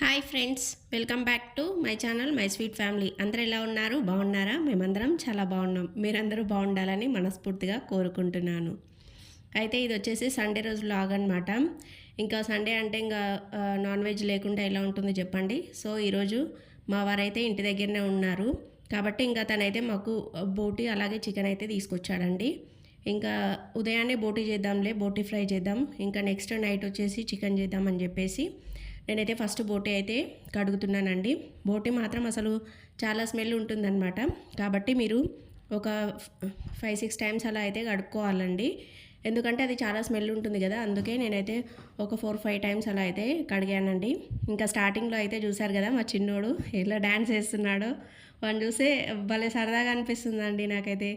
Hi friends welcome back to my channel my sweet family అందరూ ఎలా ఉన్నారు? బాగున్నారా? మేమందరం చాలా బాగున్నాం. మీరందరూ బాగుండాలని మనస్ఫూర్తిగా కోరుకుంటున్నాను. అయితే ఇది వచ్చేసి సండే రోజు లాగ్ అనమాట ఇంకా సండే అంటే ఇంకా నాన్ వెజ్ లేకుండా ఎలా ఉంటుంది చెప్పండి? సో ఈరోజు మా వారైతే ఇంటి దగ్గరనే ఉన్నారు. కాబట్టి ఇంకా తనైతే మాకు బోటి అలాగే చికెన్ అయితే తీసుకొచ్చాడండి. ఇంకా ఉదయాన్నే బోటీ చేద్దాంలే బోటీ ఫ్రై చేద్దాం. ఇంకా నెక్స్ట్ నైట్ వచ్చేసి చికెన్ చేద్దామని చెప్పేసి నేనైతే ఫస్ట్ బోటే అయితే కడుగుతున్నానండి. బోటే మాత్రం అసలు చాలా స్మెల్ ఉంటుందన్నమాట. కాబట్టి మీరు ఒక ఫైవ్ సిక్స్ టైమ్స్ అలా అయితే కడుక్కోవాలండి. ఎందుకంటే అది చాలా స్మెల్ ఉంటుంది కదా అందుకే నేనైతే ఒక ఫోర్ ఫైవ్ టైమ్స్ అలా అయితే కడిగానండి. ఇంకా స్టార్టింగ్లో అయితే చూశారు కదా మా చిన్నోడు ఎలా డ్యాన్స్ వేస్తున్నాడో వాడిని చూస్తే భలే సరదాగా అనిపిస్తుందండి నాకైతే.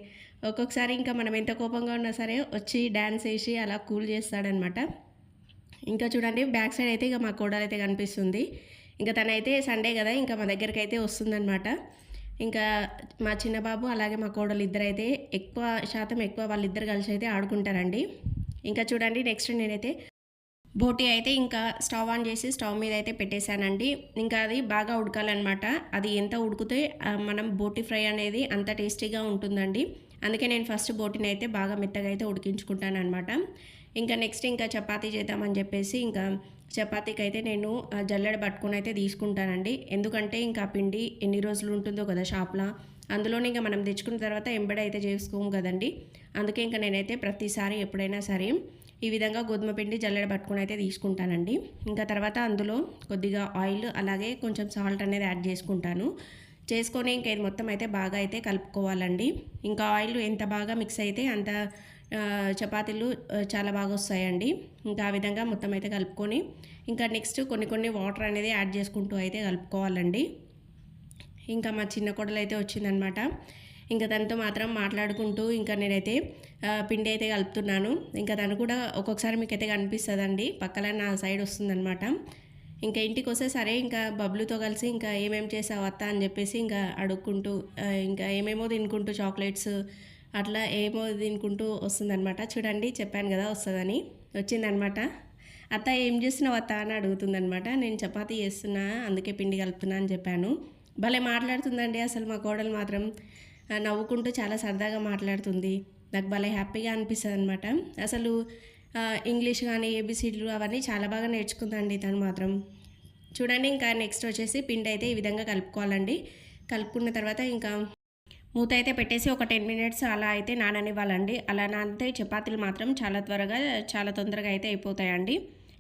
ఒక్కొక్కసారి ఇంకా మనం ఎంత కోపంగా ఉన్నా సరే వచ్చి డ్యాన్స్ వేసి అలా కూల్ చేస్తాడనమాట ఇంకా చూడండి బ్యాక్ సైడ్ అయితే ఇక మా కోడలు అయితే కనిపిస్తుంది. ఇంకా తనైతే సండే కదా ఇంకా మా దగ్గరికి అయితే వస్తుందన్నమాట. ఇంకా మా చిన్న బాబు అలాగే మా కోడలు ఇద్దరు అయితే ఎక్కువ శాతం ఎక్కువ వాళ్ళిద్దరు కలిసి అయితే ఆడుకుంటారండి. ఇంకా చూడండి నెక్స్ట్ నేనైతే బోటీ అయితే ఇంకా స్టవ్ ఆన్ చేసి స్టవ్ మీద అయితే పెట్టేశానండి. ఇంకా అది బాగా ఉడకాలన్నమాట. అది ఎంత ఉడికితే మనం బోటీ ఫ్రై అనేది అంత టేస్టీగా ఉంటుందండి. అందుకే నేను ఫస్ట్ బోటీని అయితే బాగా మెత్తగా అయితే ఉడికించుకుంటాను అనమాట ఇంకా నెక్స్ట్ ఇంకా చపాతీ చేద్దామని చెప్పేసి ఇంకా చపాతీకి అయితే నేను జల్లెడ పట్టుకొని అయితే తీసుకుంటానండి. ఎందుకంటే ఇంకా పిండి ఎన్ని రోజులు ఉంటుందో కదా షాప్లో. అందులోనే ఇంకా మనం తెచ్చుకున్న తర్వాత ఎంబడి అయితే చేసుకోము కదండి. అందుకే ఇంకా నేనైతే ప్రతిసారి ఎప్పుడైనా సరే ఈ విధంగా గోధుమ పిండి జల్లెడ పట్టుకొని అయితే తీసుకుంటానండి. ఇంకా తర్వాత అందులో కొద్దిగా ఆయిల్ అలాగే కొంచెం సాల్ట్ అనేది యాడ్ చేసుకుంటాను. చేసుకొని ఇంకా ఇది మొత్తం అయితే బాగా అయితే కలుపుకోవాలండి. ఇంకా ఆయిల్ ఎంత బాగా మిక్స్ అయితే అంత చపాతీలు చాలా బాగా వస్తాయండి. ఇంకా ఆ విధంగా మొత్తం అయితే కలుపుకొని ఇంకా నెక్స్ట్ కొన్ని కొన్ని వాటర్ అనేది యాడ్ చేసుకుంటూ అయితే కలుపుకోవాలండి. ఇంకా మా చిన్న కొడలు అయితే వచ్చిందనమాట. ఇంకా తనతో మాత్రం మాట్లాడుకుంటూ ఇంకా నేనైతే పిండి అయితే కలుపుతున్నాను. ఇంకా తను కూడా ఒక్కొక్కసారి మీకైతే కనిపిస్తుందండి. పక్కన నా సైడ్ వస్తుందనమాట. ఇంకా ఇంటికి వస్తే సరే ఇంకా బబ్లుతో కలిసి ఇంకా ఏమేమి చేసావు అత్త అని చెప్పేసి ఇంకా అడుక్కుంటూ ఇంకా ఏమేమో తినుకుంటూ చాక్లెట్స్ అట్లా ఏమో తినుకుంటూ వస్తుందనమాట చూడండి చెప్పాను కదా వస్తుందని. వచ్చిందనమాట అత్త ఏం చేస్తున్నావు అత్త? అని అడుగుతుందనమాట నేను చపాతీ చేస్తున్నా అందుకే పిండి కలుపుతున్నా అని చెప్పాను. భలే మాట్లాడుతుందండి అసలు మా కోడలు మాత్రం. నవ్వుకుంటూ చాలా సరదాగా మాట్లాడుతుంది. నాకు భలే హ్యాపీగా అనిపిస్తుంది అనమాట అసలు ఇంగ్లీష్ కానీ ఏబిసిడ్లు అవన్నీ చాలా బాగా నేర్చుకుందండి తను మాత్రం. చూడండి ఇంకా నెక్స్ట్ వచ్చేసి పిండి అయితే ఈ విధంగా కలుపుకోవాలండి. కలుపుకున్న తర్వాత ఇంకా మూత అయితే పెట్టేసి ఒక టెన్ మినిట్స్ అలా అయితే నాననివ్వాలండి. అలా నానితే చపాతీలు మాత్రం చాలా త్వరగా చాలా తొందరగా అయితే అయిపోతాయండి.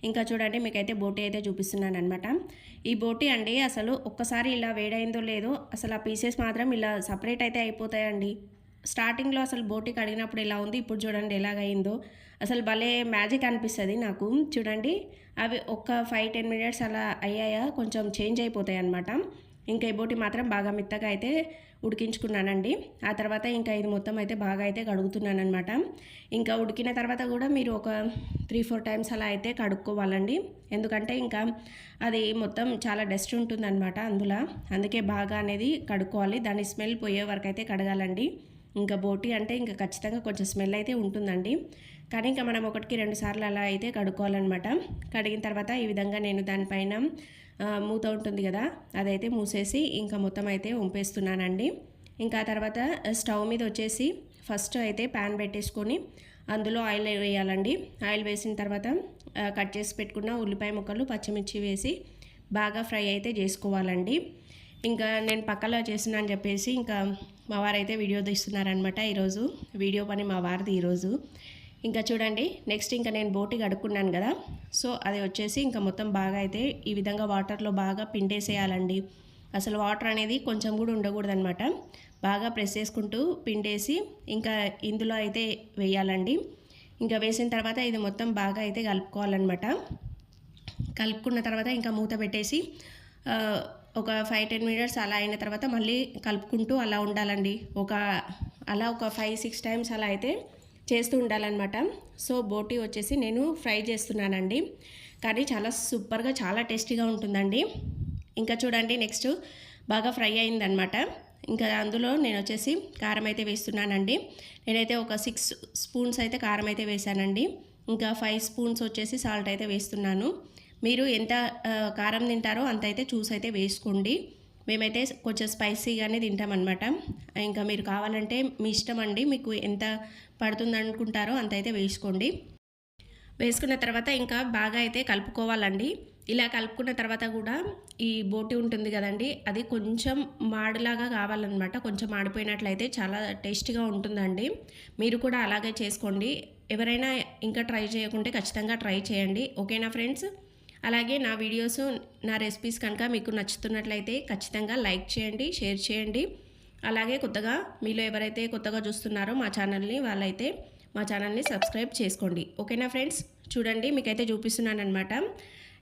ఇంకా చూడండి మీకైతే బోటీ అయితే చూపిస్తున్నాను అనమాట ఈ బోటీ అండి అసలు ఒక్కసారి ఇలా వేడైందో లేదో అసలు ఆ పీసెస్ మాత్రం ఇలా సపరేట్ అయితే అయిపోతాయండి. స్టార్టింగ్లో అసలు బోటీ కడిగినప్పుడు ఎలా ఉంది ఇప్పుడు చూడండి ఎలాగైందో. అసలు భలే మ్యాజిక్ అనిపిస్తుంది నాకు. చూడండి అవి ఒక్క ఫైవ్ టెన్ మినిట్స్ అలా అయ్యాయా కొంచెం చేంజ్ అయిపోతాయి అనమాట ఇంకా ఈ బోటి మాత్రం బాగా మెత్తగా అయితే ఉడికించుకున్నానండి. ఆ తర్వాత ఇంకా ఇది మొత్తం అయితే బాగా అయితే కడుగుతున్నాను అనమాట ఇంకా ఉడికిన తర్వాత కూడా మీరు ఒక త్రీ ఫోర్ టైమ్స్ అలా అయితే కడుక్కోవాలండి. ఎందుకంటే ఇంకా అది మొత్తం చాలా డస్ట్ ఉంటుందన్నమాట అందులో. అందుకే బాగా అనేది కడుక్కోవాలి. దాని స్మెల్ పోయే వరకు అయితే కడగాలండి. ఇంకా బోటి అంటే ఇంకా ఖచ్చితంగా కొంచెం స్మెల్ అయితే ఉంటుందండి. కానీ ఇంకా మనం ఒకటికి రెండు సార్లు అలా అయితే కడుక్కోవాలన్నమాట. కడిగిన తర్వాత ఈ విధంగా నేను దానిపైన మూత ఉంటుంది కదా అదైతే మూసేసి ఇంకా మొత్తం అయితే ఉంపేస్తున్నానండి. ఇంకా తర్వాత స్టవ్ మీద వచ్చేసి ఫస్ట్ అయితే ప్యాన్ పెట్టేసుకొని అందులో ఆయిల్ వేయాలండి. ఆయిల్ వేసిన తర్వాత కట్ చేసి పెట్టుకున్న ఉల్లిపాయ ముక్కలు పచ్చిమిర్చి వేసి బాగా ఫ్రై అయితే చేసుకోవాలండి. ఇంకా నేను పక్కలో చేస్తున్నా అని చెప్పేసి ఇంకా మా వారైతే వీడియో తీస్తున్నారనమాట ఈరోజు. వీడియో పని మా వారిది ఈరోజు. ఇంకా చూడండి నెక్స్ట్ ఇంకా నేను బోటి కడుక్కున్నాను కదా. సో అది వచ్చేసి ఇంకా మొత్తం బాగా అయితే ఈ విధంగా వాటర్లో బాగా పిండేసేయాలండి. అసలు వాటర్ అనేది కొంచెం కూడా ఉండకూడదనమాట బాగా ప్రెస్ చేసుకుంటూ పిండేసి ఇంకా ఇందులో అయితే వేయాలండి. ఇంకా వేసిన తర్వాత ఇది మొత్తం బాగా అయితే కలుపుకోవాలన్నమాట. కలుపుకున్న తర్వాత ఇంకా మూత పెట్టేసి ఒక ఫైవ్ టెన్ మినిట్స్ అలా అయిన తర్వాత మళ్ళీ కలుపుకుంటూ అలా ఉండాలండి. ఒక అలా ఒక ఫైవ్ సిక్స్ టైమ్స్ అలా అయితే చేస్తూ ఉండాలన్నమాట. సో బోటీ వచ్చేసి నేను ఫ్రై చేస్తున్నానండి. కానీ చాలా సూపర్గా చాలా టేస్టీగా ఉంటుందండి. ఇంకా చూడండి నెక్స్ట్ బాగా ఫ్రై అయిందనమాట ఇంకా అందులో నేను వచ్చేసి కారం అయితే వేస్తున్నానండి. నేనైతే ఒక సిక్స్ స్పూన్స్ అయితే కారం అయితే వేసానండి ఇంకా ఫైవ్ స్పూన్స్ వచ్చేసి సాల్ట్ అయితే వేస్తున్నాను. మీరు ఎంత కారం తింటారో అంత అయితే చూసి అయితే వేసుకోండి. మేమైతే కొంచెం స్పైసీగానే తింటామన్నమాట. ఇంకా మీరు కావాలంటే మీ ఇష్టం అండి మీకు ఎంత పడుతుంది అనుకుంటారో అంత అయితే వేసుకోండి. వేసుకున్న తర్వాత ఇంకా బాగా అయితే కలుపుకోవాలండి. ఇలా కలుపుకున్న తర్వాత కూడా ఈ బోటి ఉంటుంది కదండి అది కొంచెం మాడిలాగా కావాలన్నమాట. కొంచెం మాడిపోయినట్లయితే చాలా టేస్టీగా ఉంటుందండి. మీరు కూడా అలాగే చేసుకోండి. ఎవరైనా ఇంకా ట్రై చేయకుంటే ఖచ్చితంగా ట్రై చేయండి. ఓకేనా ఫ్రెండ్స్? అలాగే నా వీడియోస్ నా రెసిపీస్ కనుక మీకు నచ్చుతున్నట్లయితే ఖచ్చితంగా లైక్ చేయండి షేర్ చేయండి. అలాగే కొత్తగా మీలో ఎవరైతే కొత్తగా చూస్తున్నారో మా ఛానల్ని వాళ్ళైతే మా ఛానల్ని సబ్స్క్రైబ్ చేసుకోండి. ఓకేనా ఫ్రెండ్స్? చూడండి మీకైతే చూపిస్తున్నాను అనమాట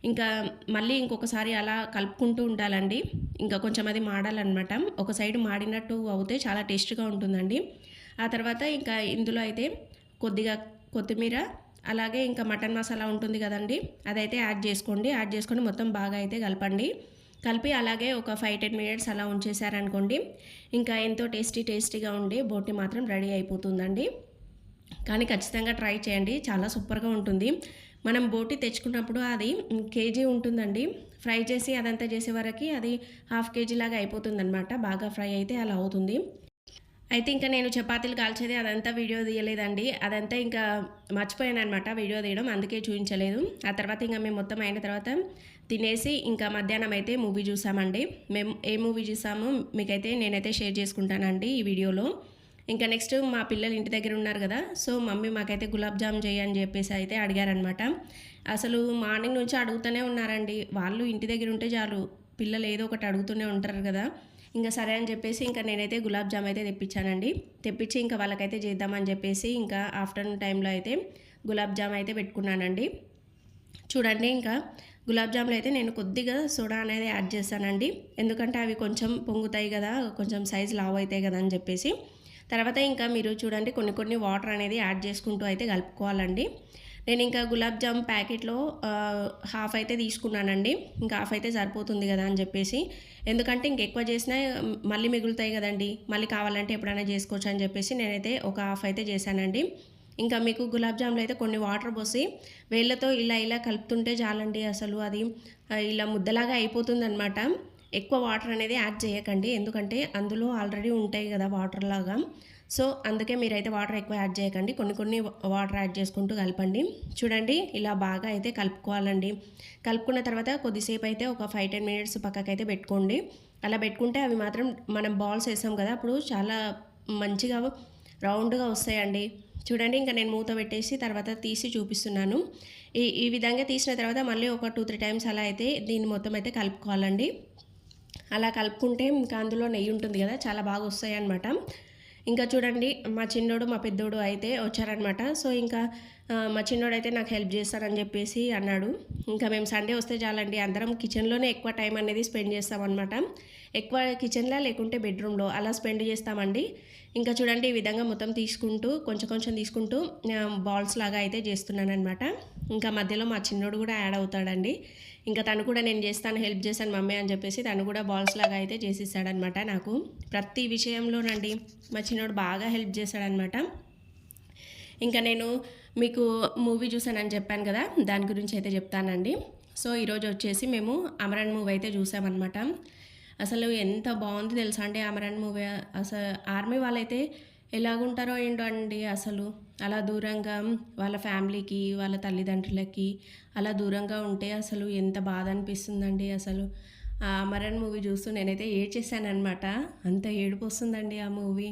ఇంకా మళ్ళీ ఇంకొకసారి అలా కలుపుకుంటూ ఉండాలండి. ఇంకా కొంచెం అది మాడాలన్నమాట. ఒక సైడ్ మాడినట్టు అవుతే చాలా టేస్ట్గా ఉంటుందండి. ఆ తర్వాత ఇంకా ఇందులో అయితే కొద్దిగా కొత్తిమీర అలాగే ఇంకా మటన్ మసాలా ఉంటుంది కదండి అదైతే యాడ్ చేసుకోండి. యాడ్ చేసుకొని మొత్తం బాగా అయితే కలపండి. కలిపి అలాగే ఒక ఫైవ్ టెన్ మినిట్స్ అలా ఉంచేసారనుకోండి ఇంకా ఎంతో టేస్టీ టేస్టీగా ఉండి బోటి మాత్రం రెడీ అయిపోతుందండి. కానీ ఖచ్చితంగా ట్రై చేయండి చాలా సూపర్గా ఉంటుంది. మనం బోటి తెచ్చుకున్నప్పుడు అది కేజీ ఉంటుందండి. ఫ్రై చేసి అదంతా చేసే వరకు అది హాఫ్ కేజీ లాగా అయిపోతుందన్నమాట బాగా ఫ్రై అయితే అలా అవుతుంది. అయితే ఇంకా నేను చపాతీలు కాల్చేది అదంతా వీడియో తీయలేదండి. అదంతా ఇంకా మర్చిపోయాను అనమాట వీడియో తీయడం అందుకే చూపించలేదు ఆ తర్వాత ఇంకా మేము మొత్తం అయిన తర్వాత తినేసి ఇంకా మధ్యాహ్నం అయితే మూవీ చూసామండి. మేము ఏ మూవీ చూసామో మీకైతే నేనైతే షేర్ చేసుకుంటానండి ఈ వీడియోలో. ఇంకా నెక్స్ట్ మా పిల్లలు ఇంటి దగ్గర ఉన్నారు కదా సో మమ్మీ మాకైతే గులాబ్ జామ్ చేయని చెప్పేసి అయితే అడిగారనమాట అసలు మార్నింగ్ నుంచి అడుగుతూనే ఉన్నారండి. వాళ్ళు ఇంటి దగ్గర ఉంటే చాలు పిల్లలు ఏదో ఒకటి అడుగుతూనే ఉంటారు కదా. ఇంకా సరే అని చెప్పేసి ఇంకా నేనైతే గులాబ్ జామ్ అయితే తెప్పించానండి. తెప్పించి ఇంకా వాళ్ళకైతే చేద్దామని చెప్పేసి ఇంకా ఆఫ్టర్నూన్ టైంలో అయితే గులాబ్ జామ్ అయితే పెట్టుకున్నానండి. చూడండి ఇంకా గులాబ్ జాములు అయితే నేను కొద్దిగా సోడా అనేది యాడ్ చేస్తానండి. ఎందుకంటే అవి కొంచెం పొంగుతాయి కదా కొంచెం సైజ్ లావ్ అవుతాయి కదా అని చెప్పేసి. తర్వాత ఇంకా మీరు చూడండి కొన్ని కొన్ని వాటర్ అనేది యాడ్ చేసుకుంటూ అయితే కలుపుకోవాలండి. నేను ఇంకా గులాబ్ జామ్ ప్యాకెట్లో హాఫ్ అయితే తీసుకున్నానండి. ఇంకా హాఫ్ అయితే సరిపోతుంది కదా అని చెప్పేసి. ఎందుకంటే ఇంకెక్కువ చేసినా మళ్ళీ మిగులుతాయి కదండి. మళ్ళీ కావాలంటే ఎప్పుడైనా చేసుకోవచ్చు అని చెప్పేసి నేనైతే ఒక హాఫ్ అయితే చేశానండి. ఇంకా మీకు గులాబ్ జామ్లో అయితే కొన్ని వాటర్ పోసి వేళ్ళతో ఇలా ఇలా కలుపుతుంటే చాలండి అసలు అది. ఇలా ముద్దలాగా అయిపోతుంది అనమాట ఎక్కువ వాటర్ అనేది యాడ్ చేయకండి. ఎందుకంటే అందులో ఆల్రెడీ ఉంటాయి కదా వాటర్ లాగా. సో అందుకే మీరైతే వాటర్ ఎక్కువ యాడ్ చేయకండి. కొన్ని కొన్ని వాటర్ యాడ్ చేసుకుంటూ కలపండి. చూడండి ఇలా బాగా అయితే కలుపుకోవాలండి. కలుపుకున్న తర్వాత కొద్దిసేపు అయితే ఒక ఫైవ్ టెన్ మినిట్స్ పక్కకైతే పెట్టుకోండి. అలా పెట్టుకుంటే అవి మాత్రం మనం బాల్స్ వేసాం కదా అప్పుడు చాలా మంచిగా రౌండ్గా వస్తాయండి. చూడండి ఇంకా నేను మూత పెట్టేసి తర్వాత తీసి చూపిస్తున్నాను. ఈ ఈ విధంగా తీసిన తర్వాత మళ్ళీ ఒక టూ త్రీ టైమ్స్ అలా అయితే దీన్ని మొత్తం అయితే కలుపుకోవాలండి. అలా కలుపుకుంటే ఇంకా అందులో నెయ్యి ఉంటుంది కదా చాలా బాగా వస్తాయి అన్నమాట ఇంకా చూడండి మా చిన్నోడు మా పెద్దోడు అయితే వచ్చారనమాట సో ఇంకా మా చిన్నోడైతే నాకు హెల్ప్ చేస్తారని చెప్పేసి అన్నాడు. ఇంకా మేము సండే వస్తే చాలండి అందరం కిచెన్లోనే ఎక్కువ టైం అనేది స్పెండ్ చేస్తామన్నమాట. ఎక్కువ కిచెన్లో లేకుంటే బెడ్రూమ్లో అలా స్పెండ్ చేస్తామండి. ఇంకా చూడండి ఈ విధంగా మొత్తం తీసుకుంటూ కొంచెం కొంచెం తీసుకుంటూ బాల్స్ లాగా అయితే చేస్తున్నాను అనమాట ఇంకా మధ్యలో మా చిన్నోడు కూడా యాడ్ అవుతాడండి. ఇంకా తను కూడా నేను చేస్తాను హెల్ప్ చేశాను మమ్మీ అని చెప్పేసి తను కూడా బాల్స్ లాగా అయితే చేసేసాడనమాట నాకు. ప్రతి విషయంలోనండి మా చిన్నోడు బాగా హెల్ప్ చేశాడనమాట ఇంకా నేను మీకు మూవీ చూసానని చెప్పాను కదా దాని గురించి అయితే చెప్తానండి. సో ఈరోజు వచ్చేసి మేము అమరన్ మూవీ అయితే చూసామన్నమాట. అసలు ఎంత బాగుంది తెలుసా అండి అమరన్ మూవీ అసలు ఆర్మీ వాళ్ళైతే ఎలాగుంటారో ఏంటో అండి అసలు. అలా దూరంగా వాళ్ళ ఫ్యామిలీకి వాళ్ళ తల్లిదండ్రులకి అలా దూరంగా ఉంటే అసలు ఎంత బాధ అనిపిస్తుందండి అసలు. ఆ అమరన్ మూవీ చూస్తూ నేనైతే ఏడ్చేసానమాట అంత ఏడుపు వస్తుందండి ఆ మూవీ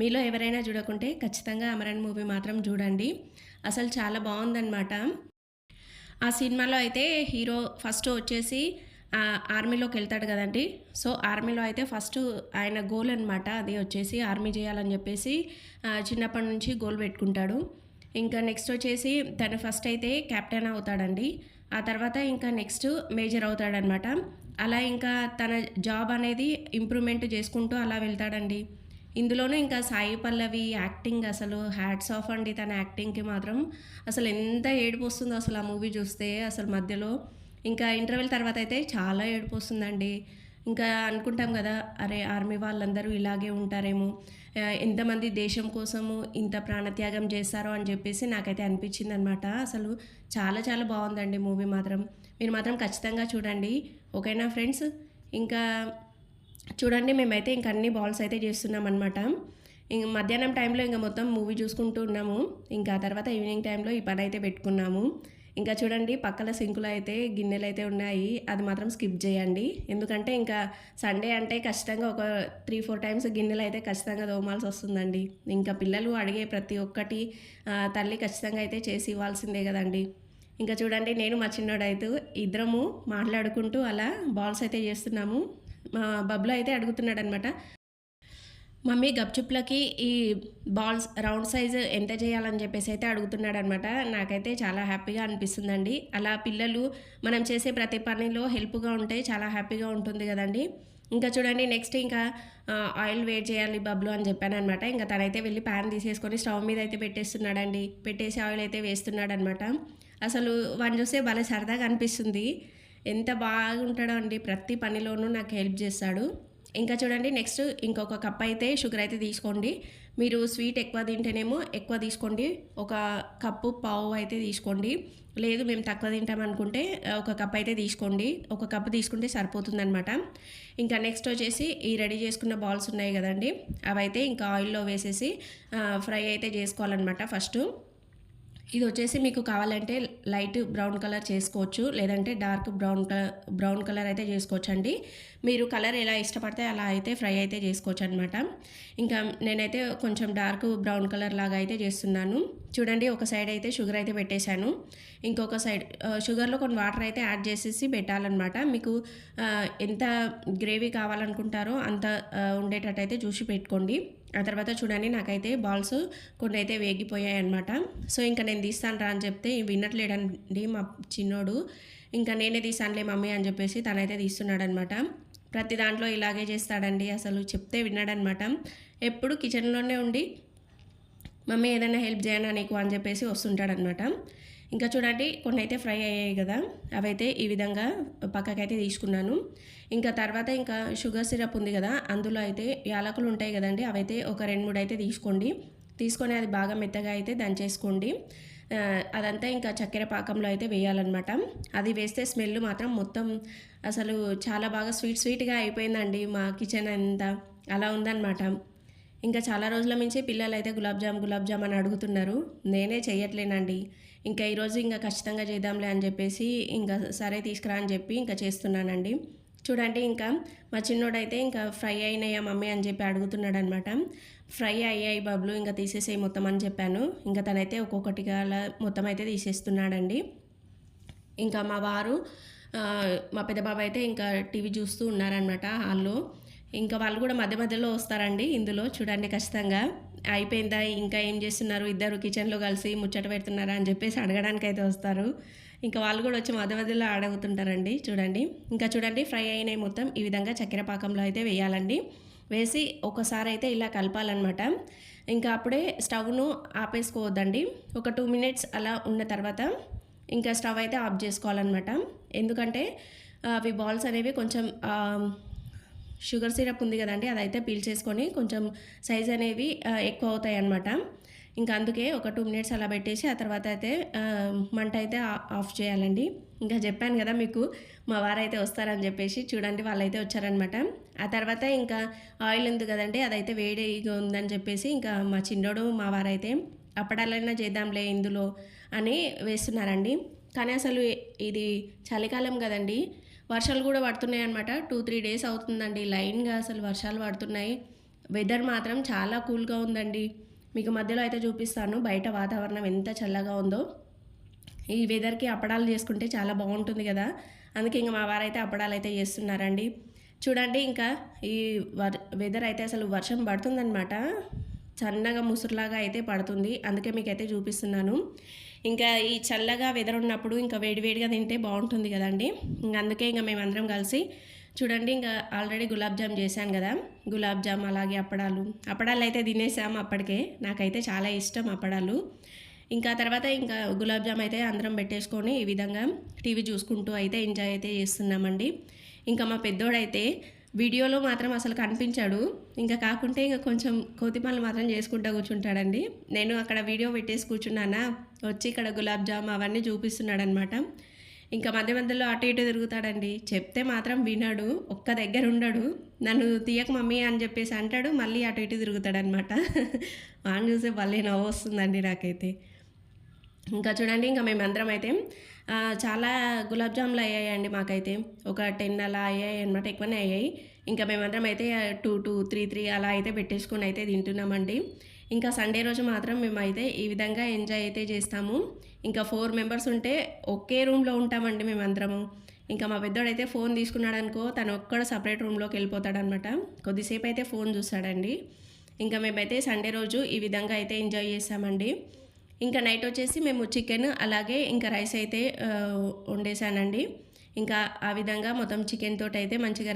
మీలో ఎవరైనా చూడకుంటే ఖచ్చితంగా అమరన్ మూవీ మాత్రం చూడండి. అసలు చాలా బాగుందన్నమాట. ఆ సినిమాలో అయితే హీరో ఫస్ట్ వచ్చేసి ఆర్మీలోకి వెళ్తాడు కదండి. సో ఆర్మీలో అయితే ఫస్ట్ ఆయన గోల్ అనమాట అది వచ్చేసి ఆర్మీ చేయాలని చెప్పేసి చిన్నప్పటి నుంచి గోల్ పెట్టుకుంటాడు. ఇంకా నెక్స్ట్ వచ్చేసి తను ఫస్ట్ అయితే కెప్టెన్ అవుతాడండి. ఆ తర్వాత ఇంకా నెక్స్ట్ మేజర్ అవుతాడనమాట అలా ఇంకా తన జాబ్ అనేది ఇంప్రూవ్మెంట్ చేసుకుంటూ అలా వెళ్తాడండి. ఇందులోనూ ఇంకా సాయి పల్లవి యాక్టింగ్ అసలు హ్యాట్స్ ఆఫ్ అండి. తన యాక్టింగ్కి మాత్రం అసలు ఎంత ఏడుపు వస్తుందో అసలు ఆ మూవీ చూస్తే అసలు మధ్యలో. ఇంకా ఇంటర్వెల్ తర్వాత అయితే చాలా ఏడుపు వస్తుందండి. ఇంకా అనుకుంటాం కదా అరే ఆర్మీ వాళ్ళందరూ ఇలాగే ఉంటారేమో. ఎంతమంది దేశం కోసము ఇంత ప్రాణత్యాగం చేస్తారో అని చెప్పేసి నాకైతే అనిపించింది అనమాట అసలు చాలా చాలా బాగుందండి మూవీ మాత్రం. మీరు మాత్రం ఖచ్చితంగా చూడండి. ఓకేనా ఫ్రెండ్స్? ఇంకా చూడండి మేమైతే ఇంక అన్ని బాల్స్ అయితే చేస్తున్నాం అనమాట ఇంక మధ్యాహ్నం టైంలో ఇంకా మొత్తం మూవీ చూసుకుంటూ ఉన్నాము. ఇంకా తర్వాత ఈవినింగ్ టైంలో ఈ పని అయితే పెట్టుకున్నాము. ఇంకా చూడండి పక్కల సింకులో అయితే గిన్నెలు అయితే ఉన్నాయి. అది మాత్రం స్కిప్ చేయండి. ఎందుకంటే ఇంకా సండే అంటే ఖచ్చితంగా ఒక త్రీ ఫోర్ టైమ్స్ గిన్నెలు అయితే ఖచ్చితంగా తోమాల్సి వస్తుందండి. ఇంకా పిల్లలు అడిగే ప్రతి ఒక్కటి తల్లి ఖచ్చితంగా అయితే చేసి ఇవ్వాల్సిందే కదండి. ఇంకా చూడండి నేను మా చిన్నోడైతే ఇద్దరము మాట్లాడుకుంటూ అలా బాల్స్ అయితే చేస్తున్నాము. బబ్లు అయితే అడుగుతున్నాడు అనమాట మమ్మీ గప్చుప్లకి ఈ బాల్స్ రౌండ్ సైజ్ ఎంత చేయాలని చెప్పేసి అయితే అడుగుతున్నాడు అనమాట నాకైతే చాలా హ్యాపీగా అనిపిస్తుందండి. అలా పిల్లలు మనం చేసే ప్రతి పనిలో హెల్ప్గా ఉంటే చాలా హ్యాపీగా ఉంటుంది కదండి. ఇంకా చూడండి నెక్స్ట్ ఇంకా ఆయిల్ వేడి చేయాలి బబ్లు అని చెప్పాను అనమాట ఇంకా తనైతే వెళ్ళి ప్యాన్ తీసేసుకొని స్టవ్ మీద అయితే పెట్టేస్తున్నాడండి. పెట్టేసి ఆయిల్ అయితే వేస్తున్నాడు అనమాట అసలు వాడిని చూస్తే భలే సరదాగా అనిపిస్తుంది. ఎంత బాగుంటాడో అండి ప్రతి పనిలోనూ నాకు హెల్ప్ చేస్తాడు. ఇంకా చూడండి నెక్స్ట్ ఇంకొక కప్ అయితే షుగర్ అయితే తీసుకోండి. మీరు స్వీట్ ఎక్కువ తింటేనేమో ఎక్కువ తీసుకోండి. ఒక కప్పు పావు అయితే తీసుకోండి. లేదు మేము తక్కువ తింటాం అనుకుంటే ఒక కప్ అయితే తీసుకోండి. ఒక కప్పు తీసుకుంటే సరిపోతుందనమాట ఇంకా నెక్స్ట్ వచ్చేసి ఈ రెడీ చేసుకున్న బాల్స్ ఉన్నాయి కదండి. అవైతే ఇంకా ఆయిల్లో వేసేసి ఫ్రై అయితే చేసుకోవాలన్నమాట ఫస్ట్. ఇది వచ్చేసి మీకు కావాలంటే లైట్ బ్రౌన్ కలర్ చేసుకోవచ్చు లేదంటే dark brown colour brown colour అయితే చేసుకోవచ్చు అండి మీరు కలర్ ఎలా ఇష్టపడితే అలా అయితే ఫ్రై అయితే చేసుకోవచ్చు అనమాట ఇంకా నేనైతే కొంచెం డార్క్ బ్రౌన్ కలర్ లాగా అయితే చేస్తున్నాను. చూడండి ఒక సైడ్ అయితే షుగర్ అయితే పెట్టేశాను. ఇంకొక సైడ్ షుగర్లో కొన్ని వాటర్ అయితే యాడ్ చేసేసి పెట్టాలన్నమాట. మీకు ఎంత గ్రేవీ కావాలనుకుంటారో అంత ఉండేటట్టు అయితే చూసి పెట్టుకోండి. ఆ తర్వాత చూడండి నాకైతే బాల్స్ కొన్ని అయితే వేగిపోయాయి అనమాట సో ఇంకా నేను తీస్తాను రా అని చెప్తే వినట్లేడండి మా చిన్నోడు. ఇంకా నేనే తీసానులే మమ్మీ అని చెప్పేసి తనైతే తీస్తున్నాడనమాట ప్రతి దాంట్లో ఇలాగే చేస్తాడండి అసలు చెప్తే విన్నాడనమాట ఎప్పుడు కిచెన్లోనే ఉండి మమ్మీ ఏదైనా హెల్ప్ చేయనా నీకు అని చెప్పేసి వస్తుంటాడనమాట ఇంకా చూడండి కొన్ని అయితే ఫ్రై అయ్యాయి కదా అవైతే ఈ విధంగా పక్కకైతే తీసుకున్నాను. ఇంకా తర్వాత ఇంకా షుగర్ సిరప్ ఉంది కదా అందులో అయితే యాలకులు ఉంటాయి కదండి అవైతే ఒక రెండు మూడు అయితే తీసుకోండి. తీసుకొని అది బాగా మెత్తగా అయితే దంచేసుకోండి. అదంతా ఇంకా చక్కెర పాకంలో అయితే వేయాలన్నమాట. అది వేస్తే స్మెల్ మాత్రం మొత్తం అసలు చాలా బాగా స్వీట్ స్వీట్గా అయిపోయిందండి మా కిచెన్ అంతా. అలా ఉందన్నమాట. ఇంకా చాలా రోజుల నుంచి పిల్లలు అయితే గులాబ్ జామ్ గులాబ్ జామ్ అని అడుగుతున్నారు. నేనే చేయట్లేనండి ఇంకా ఈరోజు ఇంకా ఖచ్చితంగా చేద్దాంలే అని చెప్పేసి ఇంకా సరే తీసుకురా అని చెప్పి ఇంకా చేస్తున్నానండి. చూడండి ఇంకా మా చిన్నోడైతే ఇంకా ఫ్రై అయినాయా మమ్మీ అని చెప్పి అడుగుతున్నాడు అనమాట ఫ్రై అయ్యాయి బబ్లు ఇంకా తీసేసేయి మొత్తం అని చెప్పాను. ఇంకా తనైతే ఒక్కొక్కటిగా అలా మొత్తం అయితే తీసేస్తున్నాడండి. ఇంకా మా వారు మా పెద్ద బాబు అయితే ఇంకా టీవీ చూస్తూ ఉన్నారనమాట హాల్లో. ఇంకా వాళ్ళు కూడా మధ్య మధ్యలో వస్తారండి ఇందులో చూడండి ఖచ్చితంగా. అయిపోయిందా? ఇంకా ఏం చేస్తున్నారు? ఇద్దరు కిచెన్లో కలిసి ముచ్చట పెడుతున్నారా అని చెప్పేసి అడగడానికి అయితే వస్తారు. ఇంకా వాళ్ళు కూడా వచ్చి మధ్య మధ్యలో అడుగుతుంటారండి చూడండి. ఇంకా చూడండి ఫ్రై అయినాయి మొత్తం. ఈ విధంగా చక్కెర పాకంలో అయితే వేయాలండి. వేసి ఒకసారి అయితే ఇలా కలపాలన్నమాట. ఇంకా అప్పుడే స్టవ్ను ఆపేసుకోవద్దండి. ఒక టూ మినిట్స్ అలా ఉన్న తర్వాత ఇంకా స్టవ్ అయితే ఆఫ్ చేసుకోవాలన్నమాట. ఎందుకంటే అవి బాల్స్ అనేవి కొంచెం షుగర్ సిరప్ ఉంది కదండి అదైతే పీల్చేసుకొని కొంచెం సైజ్ అనేవి ఎక్కువ అవుతాయి అన్నమాట. ఇంకా అందుకే ఒక టూ మినిట్స్ అలా పెట్టేసి ఆ తర్వాత అయితే మంట అయితే ఆఫ్ చేయాలండి. ఇంకా చెప్పాను కదా మీకు మా వారైతే వస్తారని చెప్పేసి చూడండి వాళ్ళైతే వచ్చారనమాట ఆ తర్వాత ఇంకా ఆయిల్ ఉంది కదండి అదైతే వేడిగా ఉందని చెప్పేసి ఇంకా మా చిన్నోడు మా వారైతే అప్పడాలైనా చేద్దాంలే ఇందులో అని వేస్తున్నారండి. కానీ అసలు ఇది చలికాలం కదండి వర్షాలు కూడా పడుతున్నాయి అనమాట టూ త్రీ డేస్ అవుతుందండి లైన్గా అసలు వర్షాలు పడుతున్నాయి. వెదర్ మాత్రం చాలా కూల్గా ఉందండి. మీకు మధ్యలో అయితే చూపిస్తాను. బయట వాతావరణం ఎంత చల్లగా ఉందో. ఈ వెదర్కి అప్పడాలు చేసుకుంటే చాలా బాగుంటుంది కదా. అందుకే ఇంకా మా వారైతే అప్పడాలు అయితే చేస్తున్నారండి. చూడండి ఇంకా ఈ వర్ వెదర్ అయితే అసలు వర్షం పడుతుందనమాట చన్నగా ముసురులాగా అయితే పడుతుంది. అందుకే మీకు అయితే చూపిస్తున్నాను. ఇంకా ఈ చల్లగా వెదర్ ఉన్నప్పుడు ఇంకా వేడివేడిగా తింటే బాగుంటుంది కదండి. అందుకే ఇంకా మేమందరం కలిసి చూడండి ఇంకా ఆల్రెడీ గులాబ్ జామ్ చేశాను కదా. గులాబ్ జామ్ అలాగే అప్పడాలు. అప్పడాలు అయితే తినేసాము అప్పటికే. నాకైతే చాలా ఇష్టం అప్పడాలు. ఇంకా తర్వాత ఇంకా గులాబ్ జామ్ అయితే అందరం పెట్టేసుకొని ఈ విధంగా టీవీ చూసుకుంటూ అయితే ఎంజాయ్ అయితే చేస్తున్నామండి. ఇంకా మా పెద్దోడైతే వీడియోలో మాత్రం అసలు కనిపించాడు. ఇంకా కాకుంటే ఇంకా కొంచెం కోతి పనులు మాత్రం చేసుకుంటూ కూర్చుంటాడండి. నేను అక్కడ వీడియో పెట్టేసి కూర్చున్నానా? వచ్చి ఇక్కడ గులాబ్ జామ్ అవన్నీ చూపిస్తున్నాడనమాట. ఇంకా మధ్య మధ్యలో అటు ఇటు తిరుగుతాడండి. చెప్తే మాత్రం వినడు. ఒక్క దగ్గర ఉండడు. నన్ను తీయక మమ్మీ అని చెప్పేసి అంటాడు. మళ్ళీ అటు ఇటు తిరుగుతాడనమాట. వాడిని చూసే భలే నవ్వు వస్తుందండి నాకైతే. ఇంకా చూడండి ఇంకా మేమందరం అయితే చాలా గులాబ్ జాములు అయ్యాయండి మాకైతే. ఒక టెన్ అలా అయ్యాయి అనమాట ఎక్కువనే అయ్యాయి. ఇంకా మేమందరం అయితే టూ టూ త్రీ త్రీ అలా అయితే పెట్టేసుకొని అయితే తింటున్నామండి. ఇంకా సండే రోజు మాత్రం మేమైతే ఈ విధంగా ఎంజాయ్ అయితే చేస్తాము. ఇంకా ఫోర్ మెంబర్స్ ఉంటే ఒకే రూమ్లో ఉంటామండి మేమందరము. ఇంకా మా పెద్దోడైతే ఫోన్ తీసుకున్నాడు అనుకో తను ఒక్కడ సపరేట్ రూమ్లోకి వెళ్ళిపోతాడనమాట కొద్దిసేపు అయితే ఫోన్ చూస్తాడండి. ఇంకా మేమైతే సండే రోజు ఈ విధంగా అయితే ఎంజాయ్ చేస్తామండి. ఇంకా నైట్ వచ్చేసి మేము చికెన్ అలాగే ఇంకా రైస్ అయితే వండేసానండి ఇంకా ఆ విధంగా మొత్తం చికెన్ తోటి అయితే మంచిగా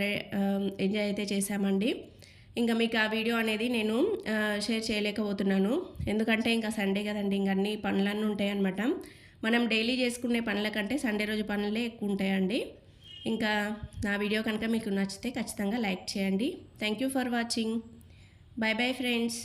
ఎంజాయ్ అయితే చేశామండి. ఇంకా మీకు ఆ వీడియో అనేది నేను షేర్ చేయలేకపోతున్నాను. ఎందుకంటే ఇంకా సండే కదండి ఇంకా అన్ని పనులన్నీ ఉంటాయన్నమాట. మనం డైలీ చేసుకునే పనుల కంటే సండే రోజు పనులే ఎక్కువ ఉంటాయండి. ఇంకా నా వీడియో కనుక మీకు నచ్చితే ఖచ్చితంగా లైక్ చేయండి. Thank you for watching bye bye friends